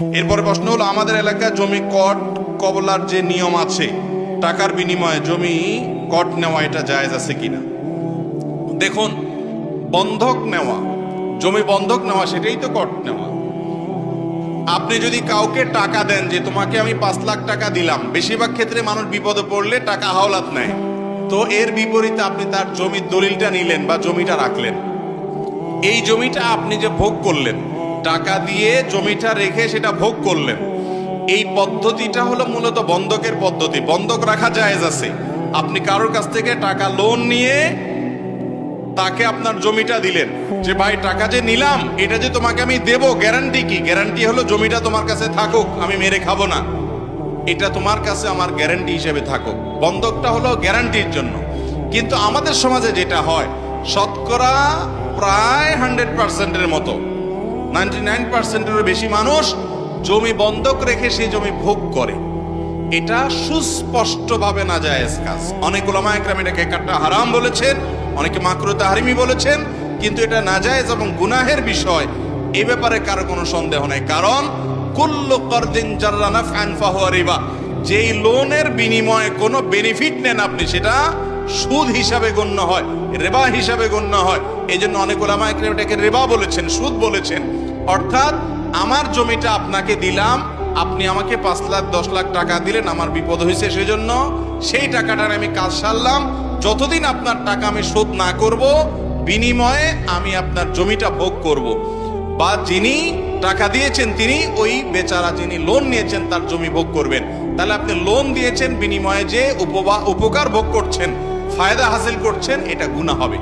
এরপরে প্রশ্ন হলো, আমাদের এলাকায় জমি কট কবলার যে নিয়ম আছে, টাকার বিনিময়ে জমি কট নেওয়া এটা জায়েজ আছে কিনা? দেখুন, বন্ধক নেওয়া, জমি বন্ধক নেওয়া, সেটাই তো কট নেওয়া। আপনি যদি কাউকে টাকা দেন যে তোমাকে আমি পাঁচ লাখ টাকা দিলাম, বেশিরভাগ ক্ষেত্রে মানুষ বিপদে পড়লে টাকা হাওলাত নেয়। তো এর বিপরীতে আপনি তার জমির দলিলটা নিলেন বা জমিটা রাখলেন। এই জমিটা আপনি যে ভোগ করলেন টাকা দিয়ে জমিটা রেখে সেটা ভোগ করলেন। এই পদ্ধতিটা হলো মূলত বন্ধকের পদ্ধতি। বন্ধক রাখা জায়েজ আছে। আপনি কারোর কাছ থেকে টাকা লোন নিয়ে তাকে আপনার জমিটা দিলেন। যে, ভাই, টাকা যে নিলাম, এটা যে তোমাকে আমি দেব গ্যারান্টি কি? গ্যারান্টি হলো জমিটা তোমার কাছে থাকুক, আমি মেরে খাব না। এটা তোমার কাছে আমার গ্যারান্টি হিসেবে থাকুক। বন্ধকটা হলো গ্যারান্টির জন্য। কিন্তু আমাদের সমাজে যেটা হয়, শতকরা প্রায় হান্ড্রেড পার্সেন্টের মতো। নাইনটি নাইন পার্সেন্টেরও বেশি মানুষ জমি বন্ধক রেখে সেই জমি ভোগ করে। এটা সুস্পষ্টভাবে না যায় কাজ। অনেক ওলামা একরাম এটাকে একটা হারাম বলেছেন, অনেকে মাকরু তাহারিমি বলেছেন, কিন্তু এটা নাজায়েজ এবং গুনাহের বিষয়। এ ব্যাপারে কারও কোনো সন্দেহ নেই। কারণ, কুল্লু করদিন জাররা নাফআন ফাহুয়া যেই লোনের বিনিময়ে কোনো বেনিফিট নেন আপনি, সেটা সুদ হিসাবে গণ্য হয়, রেবা হিসাবে গণ্য হয়। এই জন্য অনেক ওলামা এটাকে রেবা বলেছেন, সুদ বলেছেন। অর্থাৎ, আমার জমিটা আপনাকে দিলাম, আপনি আমাকে পাঁচ লাখ, দশ লাখ টাকা দিলেন, আমার বিপদ হয়েছে সেজন্য সেই টাকাটার আমি কাজ সারলাম। যতদিন আপনার টাকা আমি শোধ না করব, বিনিময়ে আমি আপনার জমিটা ভোগ করব। বা যিনি টাকা দিয়েছেন, তিনি ওই বেচারা যিনি লোন নিয়েছেন, তার জমি ভোগ করবেন। তাহলে আপনি লোন দিয়েছেন, বিনিময়ে যে উপবা, উপকার ভোগ করছেন ফায়দা হাসিল করছেন এটা গুণা হবে।